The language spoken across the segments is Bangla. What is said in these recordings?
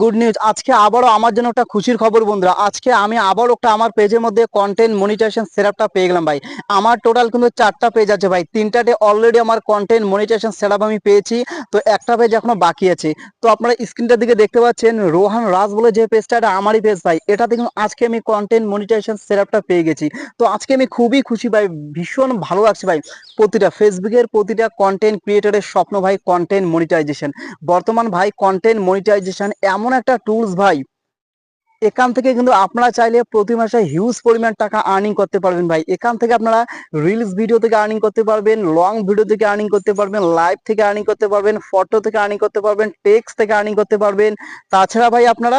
গুড নিউজ আজকে আবারও আমার জন্য একটা খুশির খবর বন্ধুরা। আজকে আমি আবারও একটা আমার পেজের মধ্যে কন্টেন্ট মনিটাইজেশন সেটআপটা পেয়ে গেলাম ভাই। আমার টোটাল কিন্তু চারটা পেজ আছে ভাই। তিনটাতে অলরেডি আমার কন্টেন্ট মনিটাইজেশন সেটআপ আমি পেয়েছি। তো একটা পেজ এখনও বাকি আছে। তো আপনারা স্ক্রিনটার দিকে দেখতে পাচ্ছেন রোহান রাজ বলে যে পেজটা এটা আমারই পেজ ভাই। এটা দেখুন আজকে আমি কন্টেন্ট মনিটাইজেশন সেটআপটা পেয়ে গেছি। তো আজকে আমি খুবই খুশি ভাই। ভীষণ ভালো লাগছে ভাই। প্রতিটা ফেসবুকের প্রতিটা কন্টেন্ট ক্রিয়েটরের স্বপ্ন ভাই কন্টেন্ট মনিটাইজেশন বর্তমান ভাই কন্টেন্ট মনিটাইজেশন এমন একটা টুলস ভাই। এখান থেকে কিন্তু আপনারা চাইলে প্রতি মাসে হিউজ পরিমাণ টাকা আর্নিং করতে পারবেন ভাই। এখান থেকে আপনারা রিলস ভিডিও থেকে আর্নিং করতে পারবেন লং ভিডিও থেকে আর্নিং করতে পারবেন লাইভ থেকে আর্নিং করতে পারবেন ফটো থেকে আর্নিং করতে পারবেন টেক্সট থেকে আর্নিং করতে পারবেন। তাছাড়া ভাই আপনারা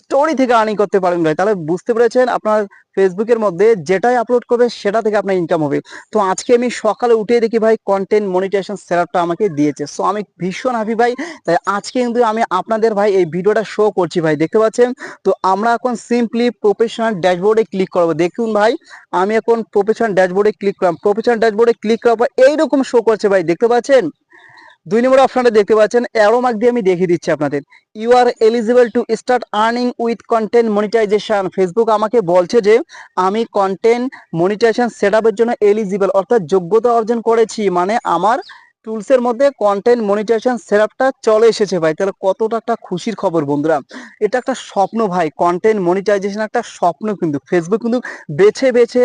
স্টোরি থেকে আর্নিং করতে পারবেন ভাই। তাহলে বুঝতে পেরেছেন আপনার ফেসবুকের মধ্যে যেটাই আপলোড করবে সেটা থেকে আপনার ইনকাম হবে। তো আজকে আমি সকালে উঠে দেখি ভাই কন্টেন্ট মনিটাইজেশন সেটআপটা আমাকে দিয়েছে। সো আমি ভীষণ হ্যাপি ভাই। তাই আজকে কিন্তু আমি আপনাদের ভাই এই ভিডিওটা শো করছি ভাই। দেখতে পাচ্ছেন? তো আমরা এখন সিম্পলি প্রফেশনাল ড্যাশবোর্ডে ক্লিক করব। দেখুন ভাই, আমি এখন প্রফেশনাল ড্যাশবোর্ডে ক্লিক করলাম। প্রফেশনাল ড্যাশবোর্ডে ক্লিক করার পর এইরকম শো করছে ভাই। দেখতে পাচ্ছেন? দুই নম্বর অপশনটা দেখতে পাচ্ছেন অ্যারো মার্ক দিয়ে আমি দেখিয়ে দিচ্ছি আপনাদের। You are eligible to start earning with content monetisation Facebook আমাকে বলছে যে, আমি কন্টেন্ট মনিটাইজেশন সেট জন্য এলিজিবল অর্থাৎ যোগ্যতা অর্জন করেছি। মানে আমার টুলসের মধ্যে কন্টেন্ট মনিটাইজেশন সেটআপটা চলে এসেছে ভাই। তাহলে কতটা একটা খুশির খবর বন্ধুরা? এটা একটা স্বপ্ন ভাই। কন্টেন্ট মনিটাইজেশন একটা স্বপ্ন কিন্তু। ফেসবুক কিন্তু বেছে বেছে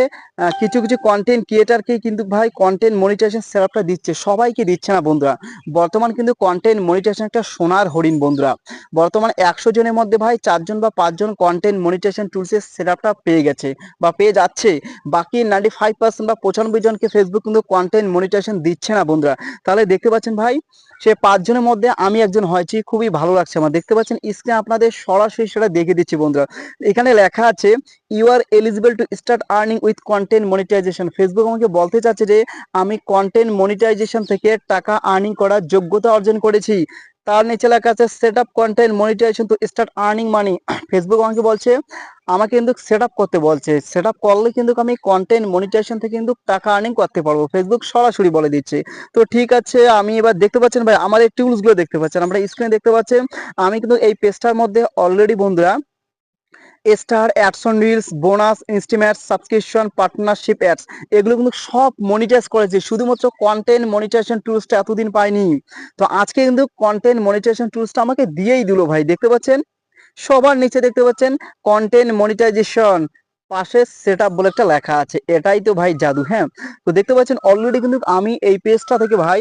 কিছু কিছু কন্টেন্ট ক্রিয়েটারকে কিন্তু ভাই কন্টেন্ট মনিটাইজেশন সেটআপটা দিচ্ছে। সবাইকে দিচ্ছে না বন্ধুরা। বর্তমান কিন্তু কন্টেন্ট মনিটাইজেশন একটা সোনার হরিণ বন্ধুরা। বর্তমান একশো জনের মধ্যে ভাই চারজন বা পাঁচজন কন্টেন্ট মনিটাইজেশন টুলসের সেটআপটা পেয়ে গেছে বা পেয়ে যাচ্ছে। বাকি নাইনটি ফাইভ পার্সেন্ট বা পঁচানব্বই জনকে ফেসবুক কিন্তু কন্টেন্ট মনিটাইজেশন দিচ্ছে না বন্ধুরা। তাহলে দেখতে পাচ্ছেন ভাই, সে পাঁচজনের মধ্যে আমি একজন হয়েছি, খুবই ভালো লাগছে আমার। দেখতে পাচ্ছেন স্ক্রিনে আপনাদের সরাসরি সেটা দেখে দিচ্ছি বন্ধুরা। এখানে লেখা আছে you are eligible to start earning with content monetisation Facebook আমাকে বলতে চাচ্ছে যে, আমি কন্টেন্ট মনিটাইজেশন থেকে টাকা আর্নিং করার যোগ্যতা অর্জন করেছি। তার নিচে লেখা আছে set up content monetisation to start earning money Facebook আমাকে বলছে, আমাকে কিন্তু সেট আপ করতে বলছে। সেট আপ করলে কিন্তু আমি কন্টেন্ট মনিটাইজেশন থেকে কিন্তু টাকা আর্নিং করতে পারব। ফেসবুক সরাসরি বলে দিচ্ছে। তো ঠিক আছে, আমি এবার দেখতে পাচ্ছেন ভাই, আমার এই টুলসগুলো দেখতে পাচ্ছেন। আমরা স্ক্রিনে দেখতে পাচ্ছেন, আমি কিন্তু এই পেজটার মধ্যে অলরেডি বন্ধুরা star ads on reels, bonus instream subscription, partnership ads. এগুলো কিন্তু সব মনিটাইজ করেছে। শুধুমাত্র কন্টেন্ট মনিটাইজেশন টুলসটা এতদিন পাইনি। তো আজকে কিন্তু কন্টেন্ট মনিটাইজেশন টুলসটা আমাকে দিয়েই দিল ভাই। দেখতে পাচ্ছেন? সবার নিচে দেখতে পাচ্ছেন? কন্টেন্ট মনিটাইজেশন পাশে সেট আপ বলে একটা লেখা আছে, এটাই তো ভাই জাদু হ্যাঁ? তো দেখতে পাচ্ছেন অলরেডি কিন্তু আমি এই পেজটা থেকে ভাই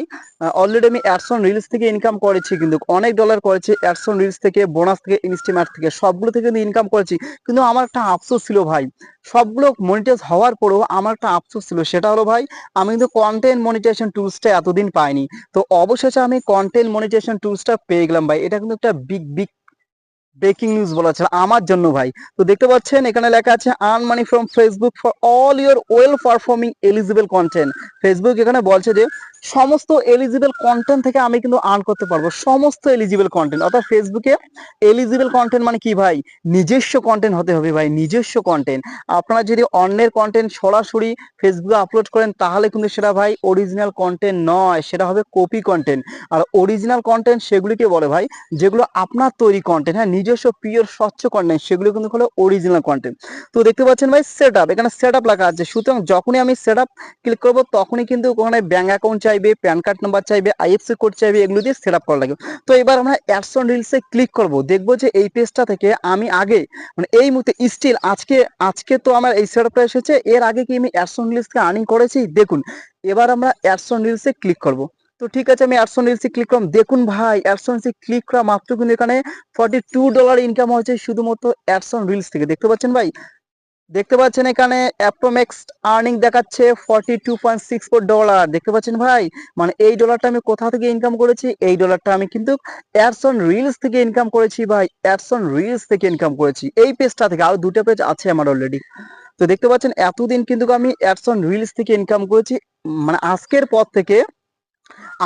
অলরেডি আমি অ্যাডসন রিলস থেকে ইনকাম করেছি কিন্তু অনেক ডলার করেছি অ্যাডসন রিলস থেকে বোনাস থেকে ইনস্টিমার্ট থেকে, সবগুলো থেকে কিন্তু ইনকাম করেছি। কিন্তু আমার একটা আফসোস ছিল ভাই, সবগুলো মনিটাইজ হওয়ার পরেও আমার একটা আফসোস ছিল, সেটা হলো ভাই, আমি কিন্তু কন্টেন্ট মনিটাইজেশন টুলসটা এতদিন পাইনি। তো অবশেষে আমি কন্টেন্ট মনিটাইজেশন টুলসটা পেয়ে গেলাম ভাই, এটা কিন্তু একটা বিগ বিগ ব্রেকিং নিউজ বলা ছিল আমার জন্য ভাই। তো দেখতে পাচ্ছেন, এখানে লেখা আছে earn money from Facebook for all your well performing eligible content Facebook এখানে বলছে যে, সমস্ত এলিজিবল কন্টেন্ট থেকে আমি কিন্তু আর্ন করতে পারব, সমস্ত এলিজিবল কন্টেন্ট অর্থাৎ ফেসবুকে এলিজিবল কন্টেন্ট মানে কি ভাই? নিজস্ব কন্টেন্ট হতে হবে ভাই, নিজস্ব কন্টেন্ট আপনারা যদি অন্যের কন্টেন্ট সরাসরি ফেসবুকে আপলোড করেন, তাহলে কিন্তু সেটা ভাই অরিজিনাল কন্টেন্ট নয়, সেটা হবে কপি কন্টেন্ট আর অরিজিনাল কন্টেন্ট সেগুলিকে বলে ভাই, যেগুলো আপনার তৈরি কন্টেন্ট হ্যাঁ নিজস্ব পিওর স্বচ্ছ কন্টেন্ট সেগুলো কিন্তু হলো অরিজিনাল কন্টেন্ট তো দেখতে পাচ্ছেন ভাই সেট আপ এখানে সেট আপ লেখা আছে। সুতরাং যখনই আমি সেট আপ ক্লিক করব, তখনই কিন্তু ওখানে ব্যাঙ্ক অ্যাকাউন্ট চাইবে প্যান কার্ড নাম্বার চাইবে আইএফসি কোড চাইবে, এগুলো দিয়ে সেট আপ করা লাগবে। তো এবার আমরা অ্যাডস অন রিলসে ক্লিক করব। দেখব যে এই পেজটা থেকে আমি আগে মানে এই মুহূর্তে স্টিল আজকে আজকে তো আমার এই সেট আপটা এসেছে। এর আগে কি আমি অ্যাডস অন রিলস আর্নিং করেছি? দেখুন, এবার আমরা অ্যাডস অন রিলসে ক্লিক করব। তো ঠিক আছে, আমি অ্যাডসন রিলসে ক্লিক করলাম। দেখুন ভাই অ্যাডসন রিলসে ক্লিক করা মাত্র কিন্তু এখানে ফর্টি টু ডলার ইনকাম হয়েছে শুধুমাত্র অ্যাডসন রিলস থেকে। দেখতে পাচ্ছেন ভাই? দেখতে পাচ্ছেন এখানে অ্যাপ্রোমেক্স আর্নিং দেখাচ্ছে forty two point six four dollar দেখতে পাচ্ছেন ভাই? মানে এই ডলারটা আমি কোথা থেকে ইনকাম করেছি? এই ডলারটা আমি কিন্তু অ্যাডসন রিলস থেকে ইনকাম করেছি ভাই। অ্যাডসন রিলস থেকে ইনকাম করেছি। এই পেজটা থেকে আরও দুটো পেজ আছে আমার অলরেডি তো দেখতে পাচ্ছেন, এতদিন কিন্তু আমি অ্যাডসন রিলস থেকে ইনকাম করেছি। মানে আজকের পর থেকে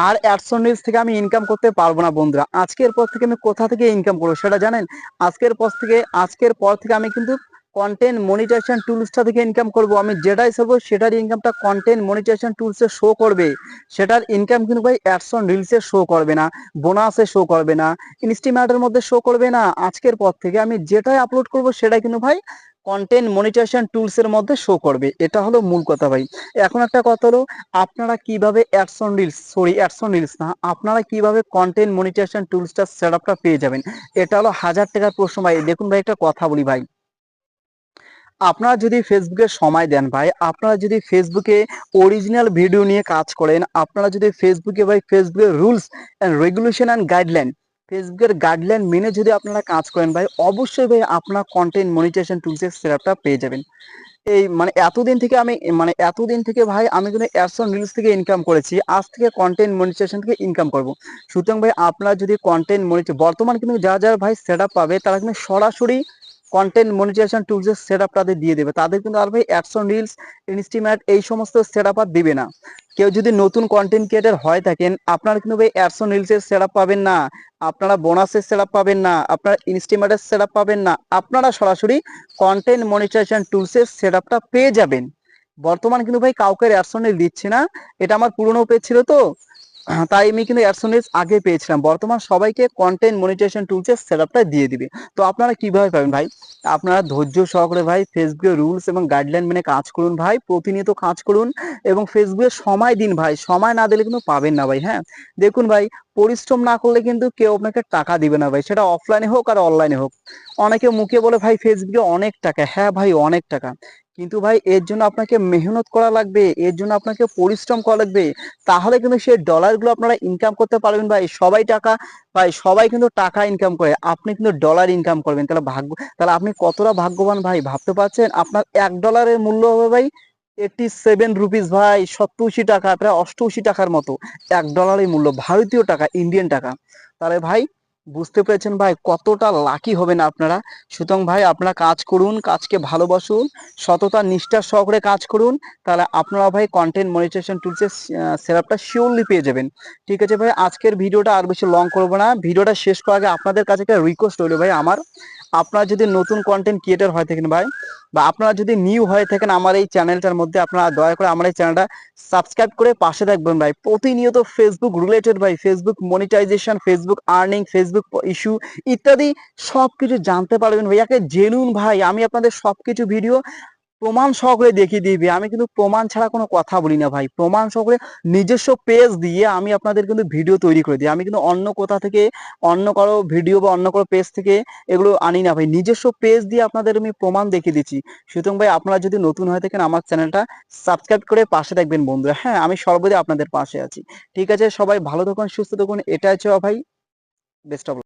আর অ্যাডসন রিলস থেকে আমি ইনকাম করতে পারব না, বন্ধুরা। আজকের পর থেকে আমি কোথা থেকে ইনকাম করব সেটা জানেন? আজকের পর থেকে, আজকের পর থেকে আমি কিন্তু কন্টেন্ট মনিটাইজেশন টুলসটা থেকে ইনকাম করব। আমি যেটাই করব সেটার ইনকামটা কন্টেন্ট মনিটাইজেশন টুলসে শো করবে। সেটার ইনকাম কিন্তু ভাই অ্যাডস অন রিলসে শো করবে না বোনাসে শো করবে না ইনস্টিমেটের মধ্যে শো করবে না। আজকের পর থেকে আমি যেটাই আপলোড করব, সেটাই কিন্তু ভাই কন্টেন্ট মনিটাইজেশন টুলস এর মধ্যে শো করবে। এটা হলো মূল কথা ভাই। এখন একটা কথা হলো, আপনারা কীভাবে ads on reels sorry ads on reels না, আপনারা কীভাবে কন্টেন্ট মনিটাইজেশন টুলসটা সেটআপটা পেয়ে যাবেন, এটা হলো হাজার টাকার প্রশ্ন ভাই। দেখুন ভাই, একটা কথা বলি ভাই। আপনারা যদি ফেসবুকে সময় দেন ভাই, আপনারা যদি ফেসবুকে অরিজিনাল ভিডিও নিয়ে কাজ করেন, আপনারা যদি ফেসবুকে ভাই ফেসবুকের rules and regulation and guideline ফেসবুকের গাইডলাইন মেনে যদি আপনারা কাজ করেন ভাই, অবশ্যই ভাই আপনার কন্টেন্ট মনিটাইজেশন টুলসের সেটআপটা পেয়ে যাবেন। এই মানে এতদিন থেকে আমি মানে এতদিন থেকে ভাই আমি কিন্তু অ্যাডসন রিলস থেকে ইনকাম করেছি, আজ থেকে কন্টেন্ট মনিটাইজেশন থেকে ইনকাম করব। সুতরাং ভাই আপনারা যদি কন্টেন্ট মনিটাইজ বর্তমান কিন্তু যা যা ভাই সেটআপ পাবে, তারা কিন্তু সরাসরি কন্টেন্ট মনিটাইজেশন টুলসের সেটআপ তাদের দিয়ে দেবে। তাদের কিন্তু আর ভাই অ্যাডস অন রিলস ইনস্টিমেট এই সমস্ত সেটআপ আর দিবে না। কেউ যদি নতুন কন্টেন্ট ক্রিয়েটার হয় থাকেন, আপনারা কিন্তু ভাই অ্যাডস অন রিলসের সেটআপ পাবেন না। আপনারা বোনাসের সেটআপ পাবেন না। আপনারা ইনস্টিমেটের সেটআপ পাবেন না। আপনারা সরাসরি কন্টেন্ট মনিটাইজেশন টুলসের সেটআপটা পেয়ে যাবেন। বর্তমান কিন্তু ভাই কাউকে অ্যাডস অন রিল দিচ্ছে না। এটা আমার পুরনো পেজ ছিল তো। তাই আমি কিন্তু অ্যাডস অন আগে পেয়েছিলাম। বর্তমান সবাইকে কন্টেন্ট মনিটাইজেশন টুলসের সেটআপটা দিয়ে দিবে। তো আপনারা কীভাবে পাবেন ভাই? আপনারা ধৈর্য সহকারে ভাই ফেসবুকের রুলস এবং গাইডলাইন মেনে কাজ করুন ভাই, প্রতিনিয়ত কাজ করুন এবং ফেসবুকে সময় দিন ভাই। সময় না দিলে কিন্তু পাবেন না ভাই হ্যাঁ? দেখুন ভাই, পরিশ্রম না করলে কিন্তু কেউ আপনাকে টাকা দিবে না ভাই। সেটা অফলাইনে হোক আর অনলাইনে হোক। অনেকে মুখে বলে ভাই ফেসবুকে অনেক টাকা। হ্যাঁ ভাই, অনেক টাকা। কিন্তু ভাই, এর জন্য আপনাকে মেহনত করা লাগবে, এর জন্য আপনাকে পরিশ্রম করা লাগবে। তাহলে কিন্তু সেই ডলারগুলো আপনারা ইনকাম করতে পারবেন ভাই। সবাই টাকা, ভাই, সবাই কিন্তু টাকা ইনকাম করে। আপনি কিন্তু ডলার ইনকাম করবেন। তাহলে ভাগ্য, তাহলে আপনি কতটা ভাগ্যবান ভাই? ভাবতে পারছেন? আপনার এক ডলারের মূল্য হবে ভাই এইটটি সেভেন রুপিস ভাই সত্তরশি টাকা, প্রায় অষ্টআশি টাকার মতো। এক ডলারের মূল্য, ভারতীয় টাকা ইন্ডিয়ান টাকা। তাহলে ভাই বুঝতে পেরেছেন ভাই কতটা লাকি হবেন আপনারা। সুতরাং ভাই আপনারা কাজ করুন, কাজকে ভালোবাসুন, সততা নিষ্ঠার সহকারে কাজ করুন, তাহলে আপনারা ভাই কন্টেন্ট মনিটাইজেশন টুলসের সেরাপটা শিওরলি পেয়ে যাবেন। ঠিক আছে ভাই, আজকের ভিডিওটা আর বেশি লং করব না। ভিডিওটা শেষ করার আগে আপনাদের কাছে একটা রিকোয়েস্ট রইল ভাই আমার। আপনারা যদি নতুন কন্টেন্ট ক্রিয়েটার হয়ে থাকেন ভাই, বা আপনারা যদি নিউ হয়ে থাকেন আমার এই চ্যানেলটার মধ্যে, আপনারা দয়া করে আমার এই চ্যানেলটা সাবস্ক্রাইব করে পাশে থাকবেন ভাই। প্রতিনিয়ত ফেসবুক রিলেটেড ভাই Facebook monetisation Facebook earning Facebook issue ইত্যাদি সবকিছু জানতে পারবেন ভাই। একে জেনুন ভাই, আমি আপনাদের সবকিছু ভিডিও প্রমাণ সহকারে দেখিয়ে দিবি। আমি কিন্তু প্রমাণ ছাড়া কোনো কথা বলি না ভাই। প্রমাণ সহকারে নিজস্ব পেজ দিয়ে আমি আপনাদের কিন্তু ভিডিও তৈরি করে দিই। আমি কিন্তু অন্য কোথা থেকে, অন্য কারও ভিডিও বা অন্য কারও পেজ থেকে এগুলো আনি না ভাই। নিজস্ব পেজ দিয়ে আপনাদের আমি প্রমাণ দেখিয়ে দিচ্ছি। সুতরাং ভাই, আপনারা যদি নতুন হয়ে থাকেন আমার চ্যানেলটা সাবস্ক্রাইব করে পাশে থাকবেন বন্ধুরা। হ্যাঁ আমি সর্বদাই আপনাদের পাশে আছি। ঠিক আছে, সবাই ভালো থাকুন, সুস্থ থাকুন। এটাই চাওয়া ভাই বেস্ট অফ